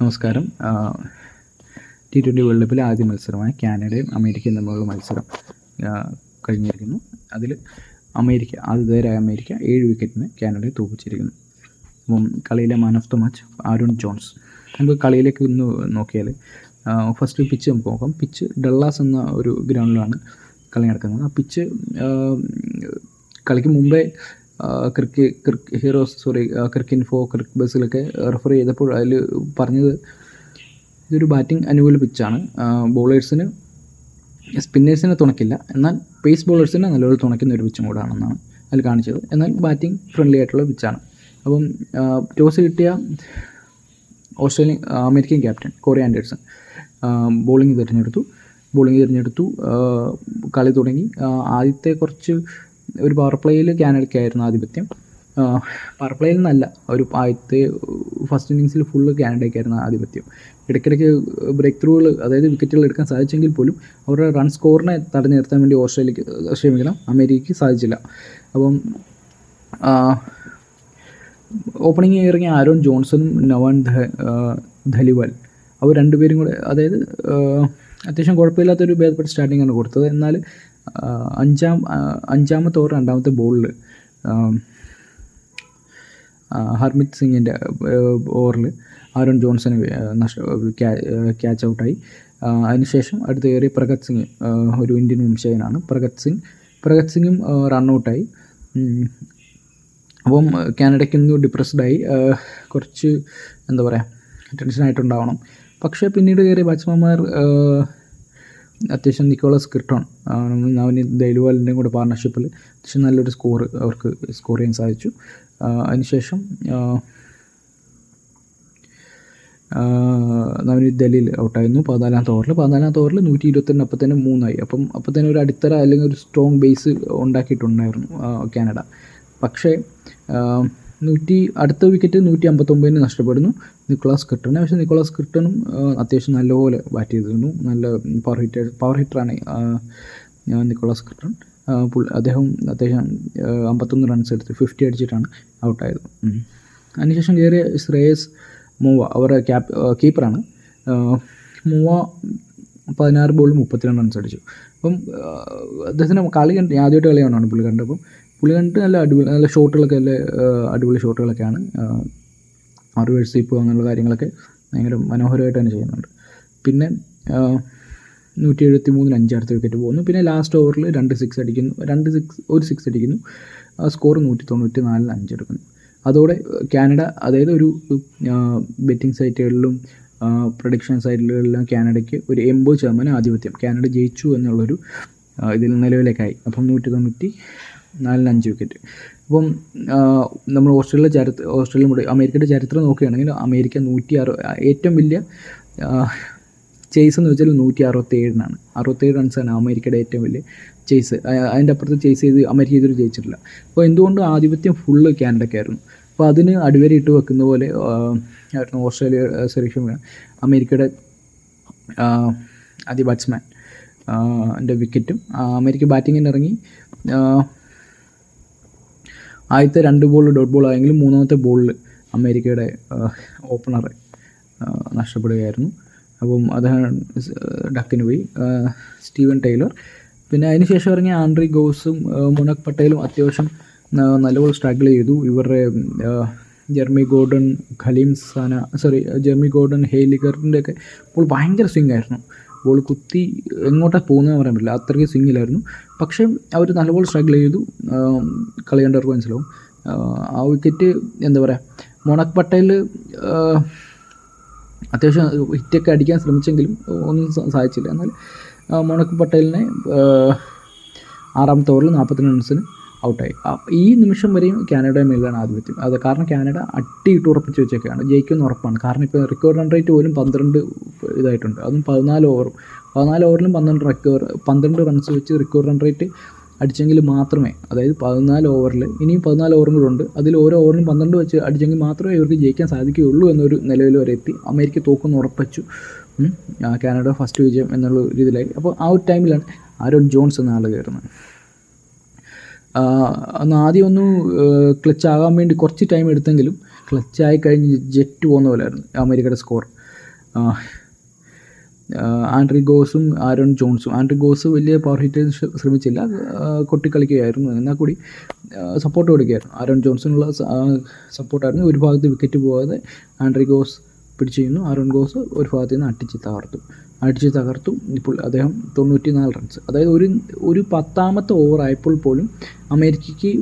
നമസ്കാരം. T twenty world കപ്പിലെ ആദ്യ മത്സരമായ കാനഡയും അമേരിക്കയും തമ്മിലുള്ള മത്സരം കഴിഞ്ഞിരിക്കുന്നു. അതിൽ അമേരിക്ക ആതിഥേയരായ അമേരിക്ക ഏഴ് വിക്കറ്റിന് കാനഡയെ തോപ്പിച്ചിരിക്കുന്നു അപ്പം കളിയിലെ man of the match Aaron Jones. നമുക്ക് കളിയിലേക്ക് ഒന്ന് നോക്കിയാൽ ഫസ്റ്റ് പിച്ച് നമുക്ക് നോക്കാം. പിച്ച് ഡള്ളാസ് എന്ന ഒരു ഗ്രൗണ്ടിലാണ് കളി നടക്കുന്നത്. ആ പിച്ച് കളിക്ക് മുമ്പേ Cric Cric heroes sorry Cric info Cric ബസ്സിലൊക്കെ റെഫർ ചെയ്തപ്പോൾ അതിൽ പറഞ്ഞത് ഇതൊരു ബാറ്റിംഗ് അനുകൂല പിച്ചാണ്. ബോളേഴ്സിന് സ്പിന്നേഴ്സിനെ തുണക്കില്ല. എന്നാൽ പേസ് ബോളേഴ്സിനെ നല്ലപോലെ തുണയ്ക്കുന്ന ഒരു പിച്ചും കൂടാണെന്നാണ് അതിൽ കാണിച്ചത്. എന്നാൽ ബാറ്റിംഗ് ഫ്രണ്ട്ലി ആയിട്ടുള്ള പിച്ചാണ്. അപ്പം ടോസ് കിട്ടിയ Australian American captain Corey Anderson bowling തിരഞ്ഞെടുത്തു. ബോളിംഗ് തിരഞ്ഞെടുത്തു. കളി തുടങ്ങി. ആദ്യത്തെ കുറച്ച് ഒരു പവർ പ്ലേയിൽ കാനഡയ്ക്കായിരുന്നു ആധിപത്യം. പവർ പ്ലേയിൽ നിന്നല്ല ഒരു ആദ്യത്തെ ഫസ്റ്റ് ഇന്നിങ്സിൽ ഫുള്ള് കാനഡയ്ക്കായിരുന്നു ആധിപത്യം. ഇടയ്ക്കിടയ്ക്ക് ബ്രേക്ക് ത്രൂകൾ അതായത് വിക്കറ്റുകൾ എടുക്കാൻ സാധിച്ചെങ്കിൽ പോലും അവരുടെ റൺ സ്കോറിനെ തടഞ്ഞു നിർത്താൻ വേണ്ടി ഓസ്ട്രേലിയക്ക് ക്ഷമിക്കണം അമേരിക്കയ്ക്ക് സാധിച്ചില്ല. അപ്പം ഓപ്പണിംഗ് ഇറങ്ങിയ ആരോൺ ജോൺസണും നവാൻ ധലിവാൽ അവർ രണ്ടുപേരും കൂടെ അതായത് അത്യാവശ്യം കുഴപ്പമില്ലാത്തൊരു ഭേദപ്പെട്ട സ്റ്റാർട്ടിങ്ങാണ് കൊടുത്തത്. എന്നാൽ അഞ്ചാം അഞ്ചാമത്തെ ഓവർ രണ്ടാമത്തെ ബോളിൽ ഹർമിത് സിംഗിന്റെ ഓവറിൽ ആരോൺ ജോൺസന് നഷ്ട ക്യാച്ച് ഔട്ടായി. അതിനുശേഷം അടുത്ത് കയറി പ്രഗത് സിംഗ് ഒരു ഇന്ത്യൻ വംശജനാണ് പ്രഗത് സിംഗ് പ്രഗത് സിംഗും റണ്ണൗട്ടായി അപ്പം കാനഡയ്ക്കൊന്ന് ഡിപ്രസ്ഡായി കുറച്ച് എന്താ പറയുക ടെൻഷനായിട്ടുണ്ടാവണം പക്ഷേ പിന്നീട് കയറിയ ബാറ്റ്സ്മാൻമാർ അത്യാവശ്യം നിക്കോളസ് കിർട്ടോൺ അവന് ദൈലുവാലിന്റെയും കൂടെ പാർട്ണർഷിപ്പിൽ അത്യാവശ്യം നല്ലൊരു സ്കോർ അവർക്ക് സ്കോർ ചെയ്യാൻ സാധിച്ചു. അതിനുശേഷം നവനി ദലീൽ ഔട്ടായിരുന്നു പതിനാലാമത്തെ ഓവറിൽ പതിനാലാമത്തെ ഓവറിൽ നൂറ്റി ഇരുപത്തിരണ്ട് അപ്പം തന്നെ മൂന്നായി. അപ്പം അപ്പം തന്നെ ഒരു അടിത്തറ അല്ലെങ്കിൽ ഒരു സ്ട്രോങ് ബേസ് ഉണ്ടാക്കിയിട്ടുണ്ടായിരുന്നു കാനഡ. പക്ഷേ നൂറ്റി അടുത്ത വിക്കറ്റ് നൂറ്റി അമ്പത്തൊമ്പതിന് നഷ്ടപ്പെടുന്നു. നിക്കോളാസ് ക്രിട്ടനെ പക്ഷേ നിക്കോളാസ് ക്രിട്ടണും ആ, അത്യാവശ്യം നല്ലപോലെ ബാറ്റ് ചെയ്തിരുന്നു. നല്ല പവർ ഹിറ്റർ പവർ ഹിറ്ററാണ് നിക്കോളാസ് ക്രിട്ടൺ അദ്ദേഹം അത്യാവശ്യം അമ്പത്തൊന്ന് റൺസ് എടുത്ത് ഫിഫ്റ്റി അടിച്ചിട്ടാണ് ഔട്ടായത്. അതിനുശേഷം കയറിയ ശ്രേയസ് മൂവ അവരുടെ ക്യാപ് കീപ്പറാണ് മൂവ പതിനാറ് ബോളിൽ മുപ്പത്തിരണ്ട് റൺസ് അടിച്ചു. അപ്പം അദ്ദേഹത്തിന് കളി കണ്ട് ആദ്യമായിട്ട് കളി കാണുകയാണ് പുള്ളി കണ്ടപ്പം. പുള്ളി കണ്ടിട്ട് നല്ല അടിപൊളി നല്ല ഷോട്ടുകളൊക്കെ നല്ല അടിപൊളി ഷോട്ടുകളൊക്കെയാണ്. റിവേഴ്സ് ഇപ്പോൾ അങ്ങനെയുള്ള കാര്യങ്ങളൊക്കെ ഭയങ്കര മനോഹരമായിട്ട് തന്നെ ചെയ്യുന്നുണ്ട്. പിന്നെ നൂറ്റി എഴുപത്തി മൂന്നിന് അഞ്ച് അടുത്ത വിക്കറ്റ് പോകുന്നു. പിന്നെ ലാസ്റ്റ് ഓവറിൽ രണ്ട് സിക്സ് അടിക്കുന്നു. രണ്ട് സിക്സ് ഒരു സിക്സ് അടിക്കുന്നു. സ്കോർ നൂറ്റി തൊണ്ണൂറ്റി നാലിന് അഞ്ച് എടുക്കുന്നു. അതോടെ കാനഡ അതായത് ഒരു ബെറ്റിംഗ് സൈറ്റുകളിലും പ്രൊഡിക്ഷൻ സൈറ്റുകളിലെല്ലാം കാനഡയ്ക്ക് ഒരു എൺപത് ശതമാനം ആധിപത്യം. കാനഡ ജയിച്ചു എന്നുള്ളൊരു ഇതിൽ നിലവിലേക്കായി. അപ്പം നൂറ്റി തൊണ്ണൂറ്റി നാലിന് അഞ്ച് വിക്കറ്റ് അപ്പം നമ്മൾ ഓസ്ട്രേലിയ ചരിത്ര ഓസ്ട്രേലിയ മുടി അമേരിക്കയുടെ ചരിത്രം നോക്കുകയാണെങ്കിൽ അമേരിക്ക നൂറ്റി അറു ഏറ്റവും വലിയ ചേസ് എന്ന് വെച്ചാൽ നൂറ്റി അറുപത്തേഴിനാണ് അറുപത്തേഴ് റൺസാണ് അമേരിക്കയുടെ ഏറ്റവും വലിയ ചേസ് അതിന്റെ അപ്പുറത്ത് ചേസ് ചെയ്ത് അമേരിക്ക ഇതുവരെ ജയിച്ചിട്ടില്ല. അപ്പോൾ എന്തുകൊണ്ട് ആധിപത്യം ഫുള്ള് കാനഡയ്ക്കായിരുന്നു അപ്പോൾ അതിന് അടിവരയിട്ട് വെക്കുന്ന പോലെ ആയിരുന്നു ഓസ്ട്രേലിയ സെലക്ഷൻ അമേരിക്കയുടെ അതി ബാറ്റ്സ്മാൻ എന്റെ വിക്കറ്റും അമേരിക്ക ബാറ്റിങ്ങിന് ഇറങ്ങി ആദ്യത്തെ രണ്ട് ബോളിൽ ഡോട്ട് ബോൾ ആയെങ്കിലും മൂന്നാമത്തെ ബോളിൽ അമേരിക്കയുടെ ഓപ്പണർ നഷ്ടപ്പെടുകയായിരുന്നു. അപ്പം അദ്ദേഹം ഡക്കിന് പോയി. Steven Taylor. പിന്നെ അതിനുശേഷം ഇറങ്ങിയ ആൻഡ്രി ഗോസും മുനക് പട്ടേലും അത്യാവശ്യം നല്ലപോലെ സ്ട്രഗിൾ ചെയ്തു. ഇവരുടെ ജെർമി ഗോർഡൻ ഖലീം സാന സോറി ജെർമി ഗോർഡൻ ഹെയ്ലിഗറിന്റെ ഒക്കെ ബോൾ ഭയങ്കര സ്വിംഗ് ആയിരുന്നു. ബോൾ കുത്തി എങ്ങോട്ടാണ് പോകുന്നതെന്ന് പറയാൻ പറ്റില്ല. അത്രയ്ക്ക് സ്വിങ്ങിലായിരുന്നു പക്ഷേ അവർ നല്ലപോലെ സ്ട്രഗിൾ ചെയ്തു. കളി കണ്ടവർക്ക് മനസ്സിലാവും ആ, വിക്കറ്റ് എന്താ പറയുക മൊണക് പട്ടേൽ അത്യാവശ്യം ഹിറ്റൊക്കെ അടിക്കാൻ ശ്രമിച്ചെങ്കിലും ഒന്നും സാധിച്ചില്ല എന്നാൽ മൊണക് പട്ടേലിനെ ആറാമത്തെ ഓവറിൽ നാൽപ്പത്തി റൺസിന് ഔട്ടായി. ഈ നിമിഷം വരെയും കാനഡയുടെ മേലാണ് ആധിപത്യം അത് കാരണം കാനഡ അട്ടിയിട്ട് ഉറപ്പിച്ച് വെച്ചേക്കാണ്. ജയിക്കുമെന്ന് ഉറപ്പാണ്. കാരണം ഇപ്പോൾ റിക്കവർ റൺ റേറ്റ് പോലും പന്ത്രണ്ട് ഇതായിട്ടുണ്ട്. അതും പതിനാല് ഓവറും പതിനാല് ഓവറിലും പന്ത്രണ്ട് റിക്കവർ പന്ത്രണ്ട് റൺസ് വെച്ച് റിക്കവർ റൺ റേറ്റ് അടിച്ചെങ്കിൽ മാത്രമേ അതായത് പതിനാല് ഓവറിൽ ഇനിയും പതിനാല് ഓവറും കൂടെ ഉണ്ട്. അതിൽ ഓരോ ഓവറിനും പന്ത്രണ്ട് വെച്ച് അടിച്ചെങ്കിൽ മാത്രമേ ഇവർക്ക് ജയിക്കാൻ സാധിക്കുകയുള്ളൂ എന്നൊരു നിലവിൽ വരെ എത്തി. അമേരിക്ക തോക്കുന്ന ഉറപ്പിച്ചു. കാനഡ ഫസ്റ്റ് വിജയം എന്നുള്ള ഒരു ഇതിലായി അപ്പോൾ ആ ഒരു ടൈമിലാണ് ആരോൺ ജോൺസ് എന്ന ആൾ കയറുന്നത്. ആ, അന്ന് ആദ്യം ഒന്ന് ക്ലച്ച് ആകാൻ വേണ്ടി കുറച്ച് ടൈം എടുത്തെങ്കിലും ക്ലച്ച് ആയി കഴിഞ്ഞ് ജെറ്റ് പോകുന്ന പോലെയായിരുന്നു അമേരിക്കയുടെ സ്കോർ ആൻഡ്രി ഗോസും ആരോൺ ജോൺസും. ആൻഡ്രി ഗോസ് വലിയ പവർ ഹിറ്റ് ശ്രമിച്ചില്ല. കൊട്ടി കൊട്ടിക്കളിക്കുകയായിരുന്നു. എന്നാൽ കൂടി സപ്പോർട്ട് കൊടുക്കുകയായിരുന്നു. ആരോൺ ജോൺസിനുള്ള സപ്പോർട്ടായിരുന്നു ഒരു ഭാഗത്ത് വിക്കറ്റ് പോകാതെ ആൻഡ്രിഗോസ് പിടിച്ചു ചെയ്യുന്നു ആരോൺ ഗോസ് ഒരു ഭാഗത്ത് നിന്ന് അട്ടിച്ച് തകർത്തു. അടിച്ച് തകർത്തു. ഇപ്പോൾ അദ്ദേഹം തൊണ്ണൂറ്റി നാല് റൺസ് അതായത് ഒരു ഒരു പത്താമത്തെ ഓവർ ആയപ്പോൾ പോലും അമേരിക്കയ്ക്ക്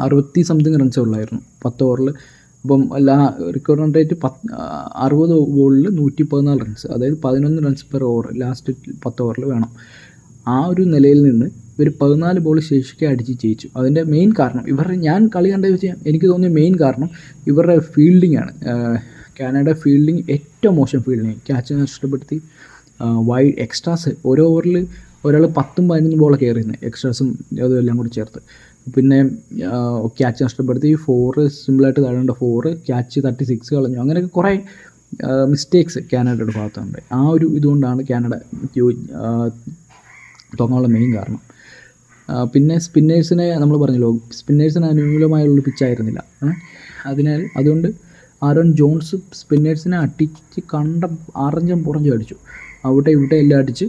അറുപത്തി സംതിങ് റൺസേ ഉള്ളായിരുന്നു. പത്ത് ഓവറിൽ അപ്പം ലാ റിക്കവർ റൺ റേറ്റ് പത്ത് അറുപത് ബോളിൽ നൂറ്റി പതിനാല് റൺസ് അതായത് പതിനൊന്ന് റൺസ് പെർ ഓവർ ലാസ്റ്റ് പത്ത് ഓവറിൽ വേണം. ആ ഒരു നിലയിൽ നിന്ന് ഇവർ പതിനാല് ബോൾ ശേഷിക്കെ അടിച്ച് ജയിച്ചു. അതിന്റെ മെയിൻ കാരണം ഇവരുടെ ഞാൻ കളി കണ്ടത് വെച്ചാൽ എനിക്ക് തോന്നിയ മെയിൻ കാരണം ഇവരുടെ ഫീൽഡിംഗ് ആണ്. കാനഡ ഫീൽഡിംഗ് ഏറ്റവും മോശം ഫീൽഡിങ് ക്യാച്ച് നഷ്ടപ്പെടുത്തി. വൈഡ് എക്സ്ട്രാസ് ഓരോ ഓവറിൽ ഒരാൾ പത്തും പതിനൊന്നും ബോളൊക്കെ എറിയുന്നത് എക്സ്ട്രാസും അതും എല്ലാം കൂടി ചേർത്ത്. പിന്നെ ക്യാച്ച് നഷ്ടപ്പെടുത്തി. ഫോറ് സിമ്പിളായിട്ട് തഴുണ്ട ഫോറ് ക്യാച്ച് തട്ടി സിക്സ് കളഞ്ഞു. അങ്ങനെയൊക്കെ കുറേ മിസ്റ്റേക്സ് കാനഡയുടെ ഭാഗത്തുണ്ട്. ആ ഒരു ഇതുകൊണ്ടാണ് കാനഡ യോ- മെയിൻ കാരണം. പിന്നെ സ്പിന്നേഴ്സിനെ നമ്മൾ പറഞ്ഞല്ലോ സ്പിന്നേഴ്സിന് അനുകൂലമായുള്ള പിച്ചായിരുന്നില്ല? അതിനാൽ അതുകൊണ്ട് ആരോൺ ജോൺസ് സ്പിന്നേഴ്സിനെ അടിച്ച് കണ്ട ആറഞ്ചം പുറഞ്ചും അടിച്ചു. അവിടെ ഇവിടെ എല്ലാം അടിച്ച്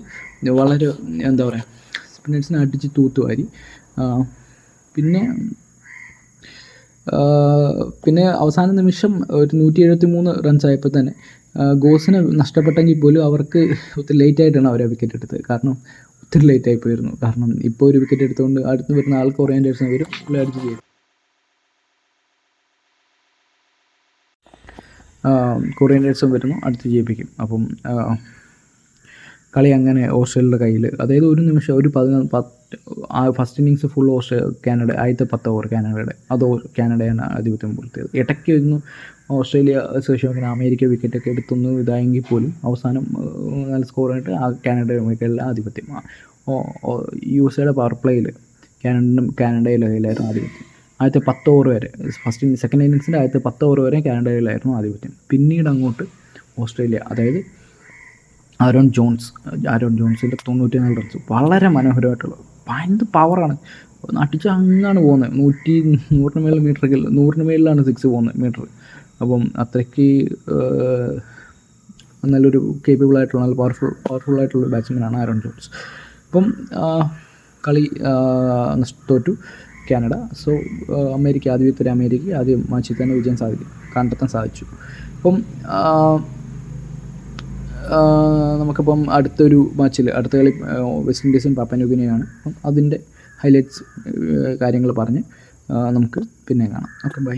വളരെ എന്താ പറയുക സ്പിന്നേഴ്സിനെ അടിച്ച് തൂത്തുവാരി. പിന്നെ പിന്നെ അവസാന നിമിഷം ഒരു നൂറ്റി എഴുപത്തി മൂന്ന് റൺസ് ആയപ്പോൾ തന്നെ ഗോസിനെ നഷ്ടപ്പെട്ടെങ്കിൽ പോലും അവർക്ക് ഒത്തിരി ലേറ്റ് ആയിട്ടാണ് അവരെ വിക്കറ്റ് എടുത്തത്. കാരണം ഒത്തിരി ലേറ്റ് ആയി പോയിരുന്നു. കാരണം ഇപ്പോൾ ഒരു വിക്കറ്റ് എടുത്തുകൊണ്ട് അടുത്ത് വരുന്ന ആൾക്ക് ഓറിയന്റേഴ്സിനെ വരും പുള്ളി അടിച്ച് ചെയ്യും ഡേഴ്സും വരുന്നു. അടുത്ത് ജയിപ്പിക്കും. അപ്പം കളി അങ്ങനെ ഓസ്ട്രേലിയയുടെ കയ്യിൽ. അതായത് ഒരു നിമിഷം ഒരു പതിനൊന്ന് പത്ത് ആ ഫസ്റ്റ് ഇന്നിങ്സ് ഫുൾ ഓസ്ട്രേ കാനഡ ആദ്യത്തെ പത്ത് ഓവർ കാനഡയുടെ. അത് കാനഡയാണ് ആധിപത്യം പുലർത്തിയത്. ഇടയ്ക്ക് ഒന്ന് ഓസ്ട്രേലിയ ശേഷം അമേരിക്ക വിക്കറ്റൊക്കെ എടുത്തൊന്നും ഇതായെങ്കിൽ പോലും അവസാനം നല്ല സ്കോറായിട്ട് ആ കാനഡ അമേരിക്കയിലെ ആധിപത്യം. യു എസ് എയുടെ പവർ പ്ലേയിൽ കാനഡയും കാനഡയുടെ കയ്യിലായിരുന്നു ആധിപത്യം. ആദ്യത്തെ പത്ത് ഓവർ വരെ ഫസ്റ്റ് സെക്കൻഡ് ഇന്നിങ്സിന്റെ ആദ്യത്തെ പത്ത് ഓവർ വരെ കാനഡയിലായിരുന്നു ആധിപത്യം. പിന്നീട് അങ്ങോട്ട് ഓസ്ട്രേലിയ അതായത് ആരോൺ ജോൺസ് ആരോൺ ജോൺസിന്റെ തൊണ്ണൂറ്റി നാല് റൺസ് വളരെ മനോഹരമായിട്ടുള്ള ഭയങ്കര പവറാണ് അടിച്ച് അങ്ങാണ് പോകുന്നത്. നൂറ്റി നൂറിന് മേളിൽ മീറ്റർ നൂറിന് മേളിലാണ് സിക്സ് പോകുന്നത് മീറ്റർ അപ്പം അത്രയ്ക്ക് നല്ലൊരു കേപ്പബിൾ ആയിട്ടുള്ള നല്ല പവർഫുൾ പവർഫുൾ ആയിട്ടുള്ള ബാറ്റ്സ്മാനാണ് ആരോൺ ജോൺസ്. അപ്പം കളി തോറ്റു കാനഡ. സോ അമേരിക്ക ആദ്യത്തെ അമേരിക്ക. ആദ്യം മാച്ചിൽ തന്നെ വിജയം സാധിക്കും. കണ്ടെത്താൻ സാധിച്ചു. അപ്പം നമുക്കിപ്പം അടുത്തൊരു മാച്ചിൽ അടുത്ത കളി വെസ്റ്റ് ഇൻഡീസും പാപ്പന്യൂഗിനെയാണ് അപ്പം അതിന്റെ ഹൈലൈറ്റ്സ് കാര്യങ്ങൾ പറഞ്ഞ് നമുക്ക് പിന്നെ കാണാം. Okay bye